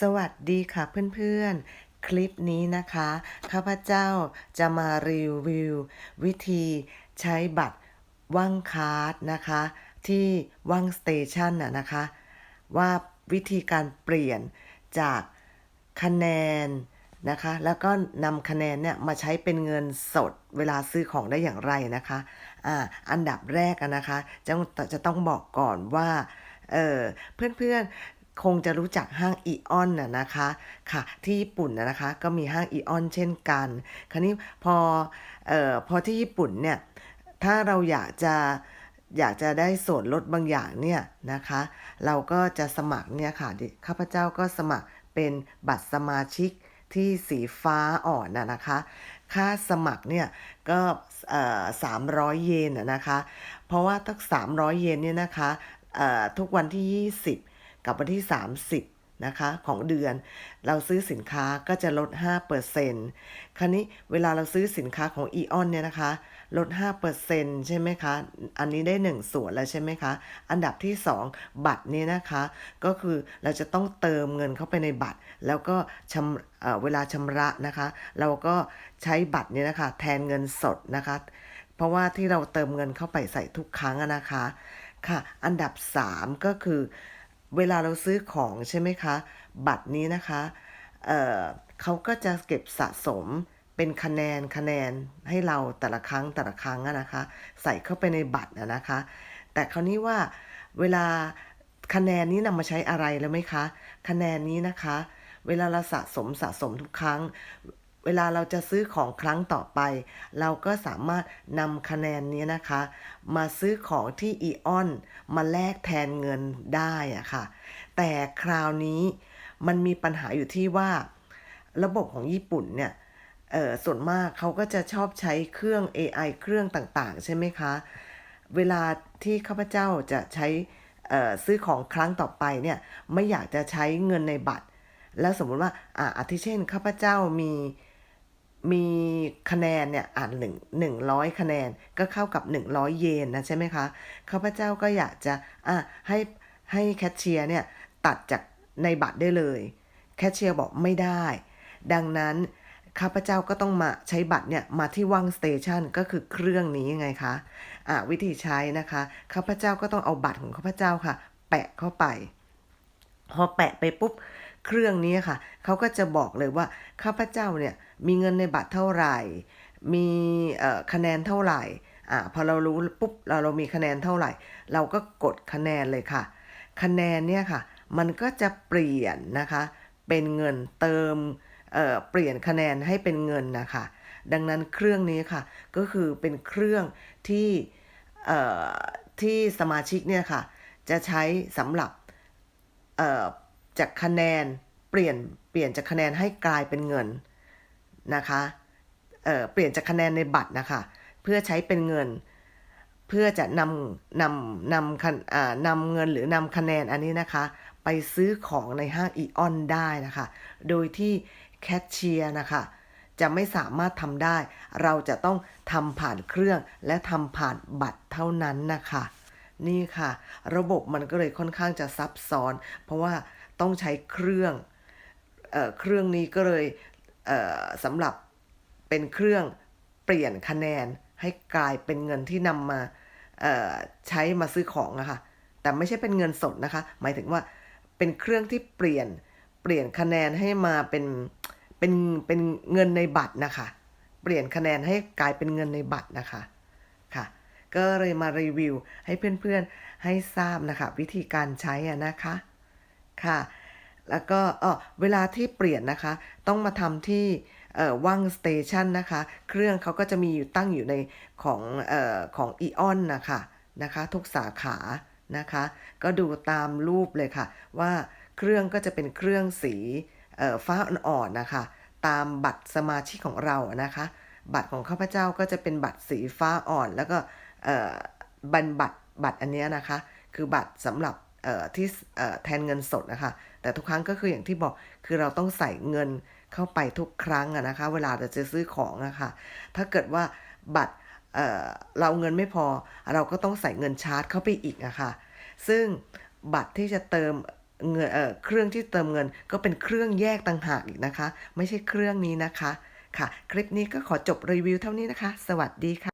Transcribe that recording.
สวัสดีค่ะเพื่อนๆ คลิปนี้นะคะ ข้าพเจ้าจะมารีวิว วิธีใช้บัตรว่างคาร์ดนะคะ ที่ว่างสเตชันน่ะนะคะ ว่าวิธีการเปลี่ยนจากคะแนนนะคะ แล้วก็นำคะแนนเนี่ยมาใช้เป็นเงินสดเวลาซื้อของได้อย่างไรนะคะอ่าอันดับแรกนะคะจะจะต้องบอกก่อนว่าเออเพื่อน คงจะรู้จักห้างอีออนน่ะนะคะค่ะที่ญี่ปุ่นน่ะนะคะก็มีห้างอีออนเช่นกัน คราวนี้พอเอ่อพอที่ญี่ปุ่นเนี่ยถ้าเราอยากจะอยากจะได้ส่วนลดบางอย่างเนี่ยนะคะ เราก็จะสมัครเนี่ยค่ะข้าพเจ้าก็สมัครเป็นบัตรสมาชิกที่สีฟ้าอ่อนน่ะนะคะ ค่าสมัครเนี่ยก็เอ่อ300เยนน่ะนะคะ เพราะว่าตั้ง300เยนเนี่ยนะคะเอ่อทุกวันที่ 20 กับวันที่ 30นะคะของเดือน เราซื้อสินค้าก็จะลด 5%คราวนี้เวลาเราซื้อสินค้าของ e ออนเนี่ยนะคะ ลด 5%ใช่ไหมคะ อันนี้ได้ 1 ส่วนแล้วใช่ไหมคะ อันดับที่ 2 บัตรนี้นะคะ ก็คือเราจะต้องเติมเงินเข้าไปในบัตร แล้วก็ชำเเวลาชำระนะคะ เราก็ใช้บัตรนี้นะคะ แทนเงินสดนะคะเพราะว่าที่เราเติมเงินเข้าไปใส่ทุกครั้งนะคะ ค่ะ อันดับ 3 ก็คือ เวลาเราซื้อของใช่ไหมคะ บัตรนี้นะคะเเขาก็จะเก็บสะสมเป็นคะแนนคะแนนให้เราแต่ละครั้งแต่ละครั้งนะคะ ใส่เข้าไปในบัตรนะคะ แต่คราวนี้ว่าเวลาคะแนนนี้นำมาใช้อะไรแล้วไหมคะ คะแนนนี้นะคะ เวลาเราสะสมสะสมทุกครั้ง เวลาเราจะซื้อของครั้งต่อไป เราก็สามารถนำคะแนนนี้นะคะ มาซื้อของที่อีออนมาแลกแทนเงินได้อะค่ะ แต่คราวนี้มันมีปัญหาอยู่ที่ว่า ระบบของญี่ปุ่นเนี่ยส่วนมากเขาก็จะชอบใช้เครื่อง AI เครื่องต่างๆ ใช่ไหมคะ เวลาที่ข้าพเจ้าจะใช้ซื้อของครั้งต่อไปเนี่ยไม่อยากจะใช้เงินในบัตร แล้วสมมุติว่าอ่าอาทิเช่นข้าพเจ้ามี มีคะแนนเนี่ยอ่านหนึ่งหนึ่งร้อยคะแนนก็เข้ากับ100เยนนะใช่ไหมคะข้าพเจ้าก็อยากจะอะให้ให้แคชเชียร์เนี่ยตัดจากในบัตรได้เลย แคชเชียร์บอกไม่ได้ ดังนั้นข้าพเจ้าก็ต้องมาใช้บัตรเนี่ยมาที่ว่างสเตชันก็คือเครื่องนี้ยังไงคะอะวิธีใช้นะคะข้าพเจ้าก็ต้องเอาบัตรของข้าพเจ้าค่ะ แปะเข้าไป พอแปะไปปุ๊บ เครื่องนี้ค่ะ เขาก็จะบอกเลยว่าข้าพเจ้าเนี่ยมีเงินในบัตรเท่าไหร่ มีคะแนนเท่าไหร่อ่าพอเรารู้ปุ๊บเราเรามีคะแนนเท่าไหร่ เราก็กดคะแนนเลยค่ะ คะแนนเนี่ยค่ะ มันก็จะเปลี่ยนนะคะ เป็นเงินเติมเอ่อเปลี่ยนคะแนนให้เป็นเงินนะคะ ดังนั้นเครื่องนี้ค่ะก็คือเป็นเครื่องที่เอ่อที่สมาชิกเนี่ยค่ะ จะใช้สำหรับเอ่อ จากคะแนนเปลี่ยนเปลี่ยนจากคะแนนให้กลายเป็นเงินนะคะเเปลี่ยนจากคะแนนในบัตรนะคะเพื่อใช้เป็นเงิน เพื่อจะนำนำนำคันนำเงินหรือนำคะแนนอันนี้นะคะ ไปซื้อของในห้างอีออนได้นะคะ โดยที่แคชเชียร์นะคะจะไม่สามารถทำได้ เราจะต้องทำผ่านเครื่องและทำผ่านบัตรเท่านั้นนะคะ นี่ค่ะ ระบบมันก็เลยค่อนข้างจะซับซ้อน เพราะว่าต้องใช้เครื่องเออเครื่องนี้ก็เลยเสำหรับเป็นเครื่องเปลี่ยนคะแนนให้กลายเป็นเงินที่นำมาใช้มาซื้อของอะค่ะแต่ไม่ใช่เป็นเงินสดนะคะ หมายถึงว่าเป็นเครื่องที่เปลี่ยนเปลี่ยนคะแนนให้มาเป็นเป็นเป็นเงินในบัตรนะคะ เปลี่ยนคะแนนให้กลายเป็นเงินในบัตรนะคะ ก็เลยมารีวิวให้เพื่อนๆให้ทราบนะคะ วิธีการใช้อะนะคะค่ะ แล้วก็อ๋อเวลาที่เปลี่ยนนะคะ ต้องมาทำที่เออว่างสเตชันนะคะ เครื่องเขาก็จะมีอยู่ตั้งอยู่ในของเออของอีออนนะคะนะคะ ทุกสาขานะคะ ก็ดูตามรูปเลยค่ะ ว่าเครื่องก็จะเป็นเครื่องสีฟ้าอ่อนๆนะคะ ตามบัตรสมาชิกของเราอะนะคะ บัตรของข้าพเจ้าก็จะเป็นบัตรสีฟ้าอ่อน แล้วก็ บันบัตรบัตรอันนี้นะคะ คือบัตรสำหรับที่แทนเงินสดนะคะ แต่ทุกครั้งก็คืออย่างที่บอกคือเราต้องใส่เงินเข้าไปทุกครั้งนะคะ เวลาเราจะซื้อของอะคะถ้าเกิดว่าบัตรเเราเงินไม่พอ เราก็ต้องใส่เงินชาร์จเข้าไปอีกอะคะซึ่งบัตรที่จะเติมเงินเเครื่องที่เติมเงินก็เป็นเครื่องแยกต่างหากอีกนะคะ ไม่ใช่เครื่องนี้นะคะ ค่ะ คลิปนี้ก็ขอจบรีวิวเท่านี้นะคะ สวัสดีค่ะ